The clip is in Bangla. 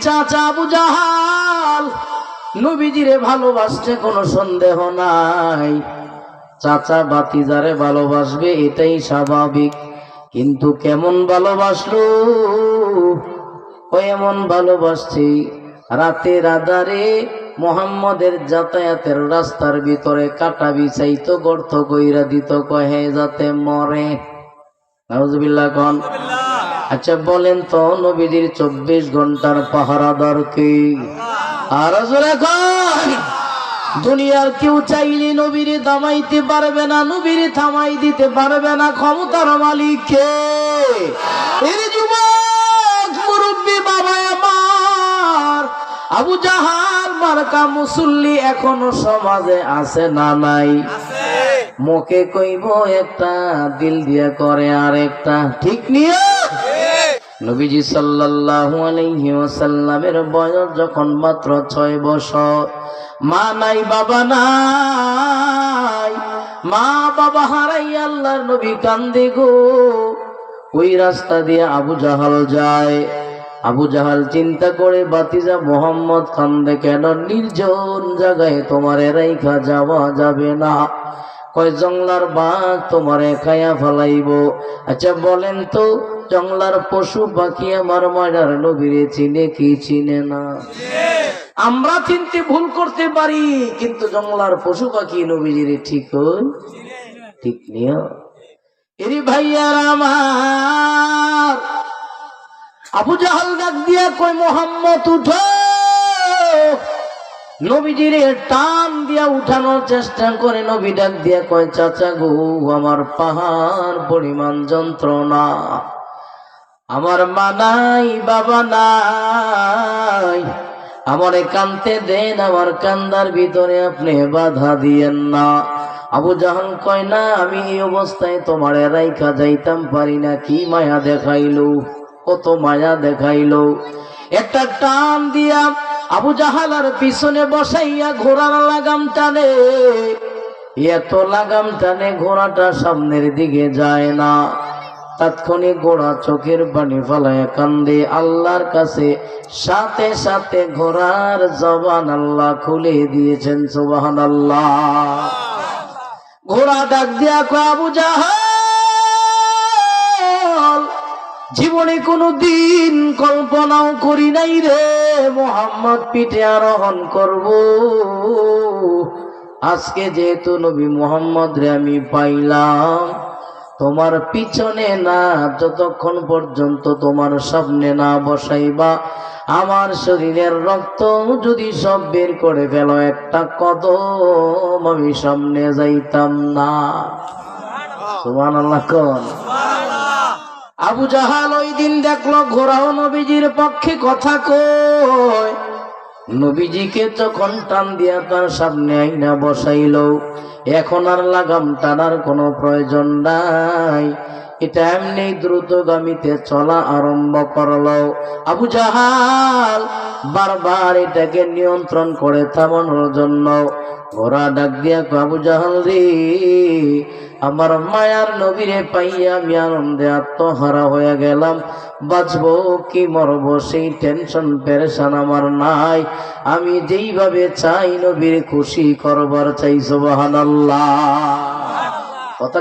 চাচা আবু জাহাল নবীজিরে ভালোবাসতে কোনো সন্দেহ নাই। চাচা বাতিজারে ভালোবাসবে, এটাই স্বাভাবিক। কিন্তু কেমন ভালোবাসলো? ও এমন ভালোবাসছে রাতের আধারে মোহাম্মদের যাতায়াতের রাস্তার ভিতরে কাটা বিছাইতো, গর্ত কইরা দিত কহে যাতে মরে। নাউজুবিল্লাহ, কন। আচ্ছা বলেন তো নবীদের চব্বিশ ঘণ্টার পাহারাদার কি? আর দুনিয়ার কেউ চাইলে নবীর দামাইতে পারবে না নবীর থামাই দিতে পারবে না ক্ষমতার মালিক এর যুবক মুরব্বী বাবা আমার আবু জাহাল মার্কা মুসল্লি এখনও সমাজে আছে না নাই? মুখে কইব একটা দিল দিয়ে করে আর একটা ঠিক নিয়ে? নবীজি সাল্লাল্লাহু আলাইহি ওয়াসাল্লামের বয়স যখন মাত্র ছয় বছর, মা নাই, বাবা নাই, মা, বাবা হারাই আল্লাহর নবী কান্দে গো। ওই রাস্তা দিয়ে আবু জাহাল যায়। আবু জাহাল চিন্তা করে, বাতিজা মোহাম্মদ কান্দে কেন? নির্জন জায়গায় তোমার রাইখা যাওয়া যাবে না। কয় জংলার বাঘ তোমারে খায়া ফলাইব। আচ্ছা বলেন তো জংলার পশু পাখি আমার ময়নার নবীরে চিনে কি চিনে না? আমরা চিনতে ভুল করতে পারি, কিন্তু জংলার পশু পাখি নবীজিরে ঠিক ঠিক নিও এরি ভাইয়ার আমার, আবু জাহাল ডাক দিয়া কই মোহাম্মদ, উঠো। নবীজির টান দিয়া উঠানোর চেষ্টা করে নবী ডাক দিয়া কয়, চাচা গো, আমার পাহাড় পরিমাণ যন্ত্রণা। আমার মা নাই, বাবা নাই। আমারে কানতে দেন, আমার কান্দার ভিতরে আপনি বাধা দিয়েন না। আবু জাহান কয়, না, আমি এই অবস্থায় তোমারে রাইখা যাইতাম পারি না। কি মায়া দেখাইলো? কত মায়া দেখাইলো? একটা টান দিয়া আবু জাহালার পিছনে বসাইয়া ঘোড়ার লাগাম টানে। এত লাগাম টানে, ঘোড়াটা সামনের দিকে যায় না। তাৎক্ষণিক ঘোড়া চোখের পানি ফলায় কান্দে আল্লাহর কাছে। সাথে সাথে ঘোড়ার জবান আল্লাহ খুলে দিয়েছেন সুবাহান আল্লাহ ঘোড়া ডাক দিয়া কয়, আবু জাহাল, জীবনে কোনো দিন কল্পনাও করি নাই রে, মোহাম্মদ পিঠে আরোহণ করব। আজকে যেহেতু নবী মোহাম্মদ রে আমি পাইলাম তোমার পিছনে না, যতক্ষণ পর্যন্ত তোমার সামনে না বসাইবা, আমার শরীরের রক্ত যদি সব বের করে ফেলো, একটা কদম আমি সামনে যাইতাম না। আল্লাহ কন? আবু জাহাল ওই দিন দেখল ঘোড়াও নবীজির পক্ষে কথা কয়। নবীজিকে তখন টান দিয়া তার সামনে আইনা বসাইল, এখন আর লাগাম টানার কোনো প্রয়োজন নাই। এটা এমনি দ্রুত দ্রুতগামীতে চলা আরম্ভ করল। আবু জাহাল বারবার এটাকে নিয়ন্ত্রণ করে থামানোর জন্য ঘোড়া ডাক দিয়া আবু জাহাল রে আমার মায়ার নবীরে পাইয়া আমি আনন্দে আত্মহারা হয়ে গেলাম। বাঁচবো কি মরবো সেই টেনশন পেরেশান আমার নাই। আমি যেইভাবে চাই নবীর খুশি করবার চাই সুবহানাল্লাহ। কথা